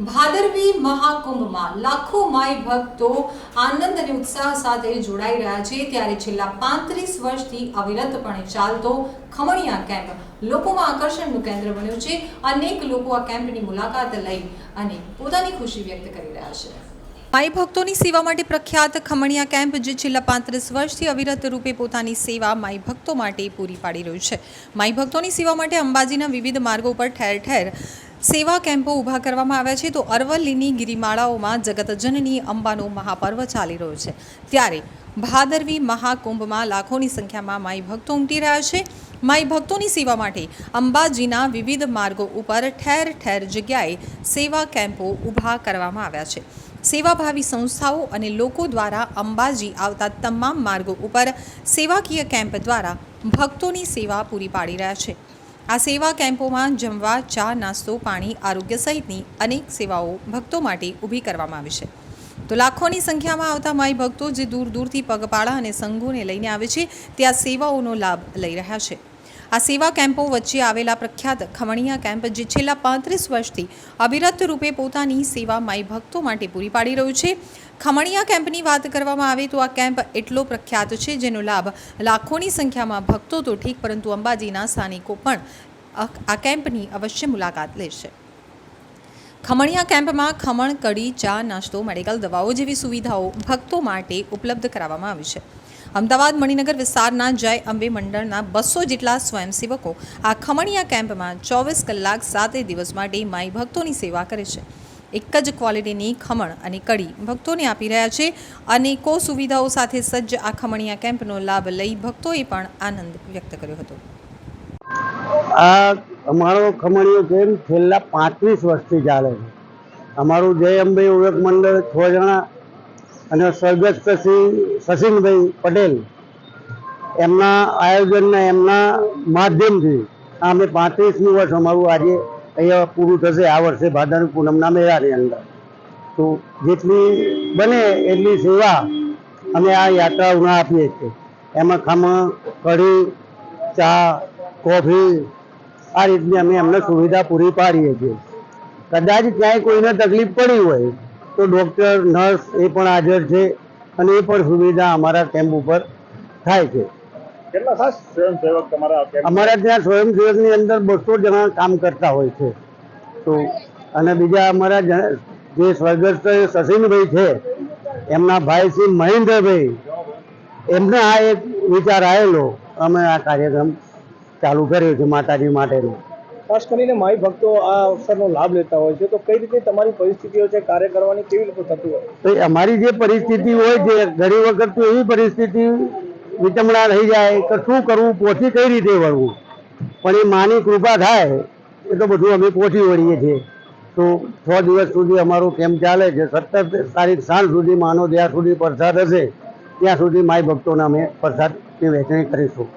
મહાકુંભમાં લાખો માય ભક્તો આનંદ અને ઉત્સાહ સાથે જોડાઈ રહ્યા છે. ત્યારે છેલ્લા પાંત્રીસ વર્ષથી અવિરતપણે ચાલતો ખમણિયા કેમ્પ લોકોમાં આકર્ષણનું કેન્દ્ર બન્યું છે. અનેક લોકો આ કેમ્પની મુલાકાત લઈ અને પોતાની ખુશી વ્યક્ત કરી રહ્યા છે. માઈ ભક્તોની સેવા માટે પ્રખ્યાત ખમણિયા કેમ્પ જે છેલ્લા પાંત્રીસ વર્ષથી અવિરત રૂપે પોતાની સેવા માઈ ભક્તો માટે પૂરી પાડી રહ્યું છે. માઈ ભક્તોની સેવા માટે અંબાજીના વિવિધ માર્ગો પર ઠેર ઠેર સેવા કેમ્પો ઊભા કરવામાં આવ્યા છે તો અરવલ્લીની ગિરિમાળાઓમાં જગતજનની અંબાનો મહાપર્વ ચાલી રહ્યો છે. ત્યારે ભાદરવી મહાકુંભમાં લાખોની સંખ્યામાં માઈ ભક્તો ઉમટી રહ્યા છે. માઈ ભક્તોની સેવા માટે અંબાજીના વિવિધ માર્ગો ઉપર ઠેર ઠેર જગ્યાએ સેવા કેમ્પો ઊભા કરવામાં આવ્યા છે. સેવાભાવી સંસ્થાઓ અને લોકો દ્વારા અંબાજી આવતા તમામ માર્ગો ઉપર સેવાકીય કેમ્પ દ્વારા ભક્તોની સેવા પૂરી પાડી રહ્યા છે. આ સેવા કેમ્પોમાં જમવા, ચા, નાસ્તો, પાણી, આરોગ્ય સહિતની અનેક સેવાઓ ભક્તો માટે ઊભી કરવામાં આવી છે. તો લાખોની સંખ્યામાં આવતા માઈ ભક્તો જે દૂર દૂરથી પગપાળા અને સંઘોને લઈને આવે છે, તે આ સેવાઓનો લાભ લઈ રહ્યા છે. આ સેવા કેમ્પો વચ્ચે આવેલા પ્રખ્યાત ખમણિયા કેમ્પ જે છેલ્લા પાંત્રીસ વર્ષથી અવિરત રૂપે પોતાની સેવા માઈ ભક્તો માટે પૂરી પાડી રહ્યું છે. ખમણિયા કેમ્પની વાત કરવામાં આવે તો આ કેમ્પ એટલો પ્રખ્યાત છે જેનો લાભ લાખોની સંખ્યામાં ભક્તો તો ઠીક, પરંતુ અંબાજીના સ્થાનિકો પણ આ કેમ્પની અવશ્ય મુલાકાત લેશે. ખમણિયા કેમ્પમાં ખમણ, કઢી, ચા, નાસ્તો, મેડિકલ દવાઓ જેવી સુવિધાઓ ભક્તો માટે ઉપલબ્ધ કરાવવામાં આવી છે. અમદાવાદ મણિનગર વિસ્તારના જય અંબે મંડળના બસો જેટલા સ્વયંસેવકો આ ખમણિયા કેમ્પમાં ચોવીસ કલાક સાતે દિવસ માટે માઈ ભક્તોની સેવા કરે છે. એક જ ક્વોલિટીની ખમણ અને કડી ભક્તોને આપી રહ્યા છે. અનેકો સુવિધાઓ સાથે સજ્જ આ ખમણિયા કેમ્પનો લાભ લઈ ભક્તોએ પણ આનંદ વ્યક્ત કર્યો હતો. આ અમારો ખમણીયો કેમ્પ છેલ્લા પાંત્રીસ વર્ષથી ચાલે છે. અમારું જય અંબે યુવક મંડળ છ જણા અને સ્વર્ગસ્થ શ્રી સચિનભાઈ પટેલ એમના આયોજનના એમના માધ્યમથી અમે પાંત્રીસમી વર્ષ અમારું આજે અહીંયા પૂરું થશે, આ વર્ષે ભાદરવી પૂનમના મેળાની અંદર. તો જેટલી બને એટલી સેવા અમે આ યાત્રાઓના આપીએ છીએ. એમાં ખમણ, કઢી, ચા, કોફી, આ રીતની અમે એમને સુવિધા પૂરી પાડીએ છીએ. કદાચ ક્યાંય કોઈને તકલીફ પડી હોય તો ડૉક્ટર નર્સ એ પણ હાજર છે અને એ પણ સુવિધા અમારા કેમ્પ ઉપર થાય છે. અમારા ત્યાં સ્વયંસેવકની અંદર બસો જણા કામ કરતા હોય છે. તો અને બીજા અમારા જે સ્વર્ગસ્થ સચિનભાઈ છે એમના ભાઈ શ્રી મહેન્દ્રભાઈ. એમને આ એક વિચાર આવેલો અમે આ કાર્યક્રમ ચાલુ કર્યો છે માતાજી માટેનો. ખાસ કરીને માઈ ભક્તો આ અવસરનો લાભ લેતા હોય છે. તો કઈ રીતે તમારી પરિસ્થિતિઓ છે? કાર્ય કરવાની કેવી રીતે થતી હોય? તો અમારી જે પરિસ્થિતિ હોય છે ઘણી વખત તો એવી પરિસ્થિતિ વિચમણા રહી જાય કે શું કરવું પહોંચી કઈ રીતે વળવું? પણ એ માની કૃપા થાય એ તો બધું અમે પહોંચી વળીએ છીએ. તો છ દિવસ સુધી અમારો કેમ્પ ચાલે છે. સત્તર તારીખ સાંજ સુધી માનો જ્યાં સુધી પ્રસાદ હશે, ત્યાં સુધી માય ભક્તોને અમે પ્રસાદની વહેંચણી કરીશું.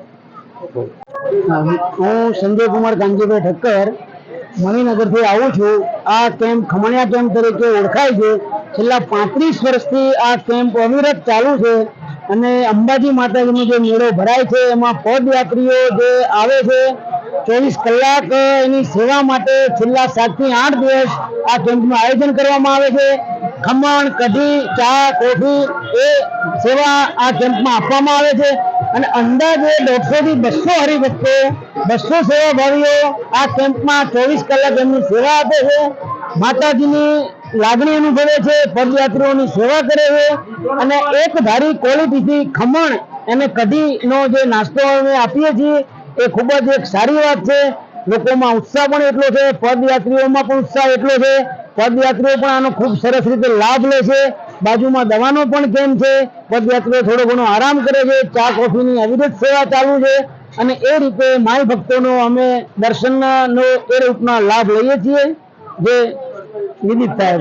હું સંજય કુમાર કાનજીભાઈ ઠક્કર, મણિનગરથી આવું છું. આ કેમ્પ ખમણિયા કેમ્પ તરીકે ઓળખાય છે. છેલ્લા પાંત્રીસ વર્ષથી આ કેમ્પ અવિરત ચાલુ છે અને અંબાજી માતાજીનો જે મેળો ભરાય છે, એમાં પદયાત્રીઓ જે આવે છે, ચોવીસ કલાક એની સેવા માટે છેલ્લા સાતથી આઠ દિવસ આ કેમ્પનું આયોજન કરવામાં આવે છે. ખમણ, કઢી, ચા, કોફી એ સેવા આ કેમ્પમાં આપવામાં આવે છે. અને અંદાજે દોઢસો થી બસો હરિભક્તો, બસો સેવાભાવીઓ આ કેમ્પમાં ચોવીસ કલાક એમની સેવા આપે છે. માતાજીની લાગણી અનુભવે છે, પદયાત્રીઓની સેવા કરે છે અને એક ધારી ક્વોલિટીથી ખમણ અને કઢીનો જે નાસ્તો અમે આપીએ છીએ, એ ખૂબ જ એક સારી વાત છે. લોકોમાં ઉત્સાહ પણ એટલો છે, પદયાત્રીઓમાં પણ ઉત્સાહ એટલો છે. પદયાત્રીઓ પણ આનો ખૂબ સરસ રીતે લાભ લે છે. બાજુમાં દવાનો પણ કેમ છે? પદયાત્રીઓ થોડો ઘણો આરામ કરે છે, ચા, કોફીની અવિરત સેવા ચાલુ છે અને એ રીતે માય ભક્તોનો અમે દર્શનનો એ રૂપના લાભ લઈએ છીએ. જે વિદિત થાય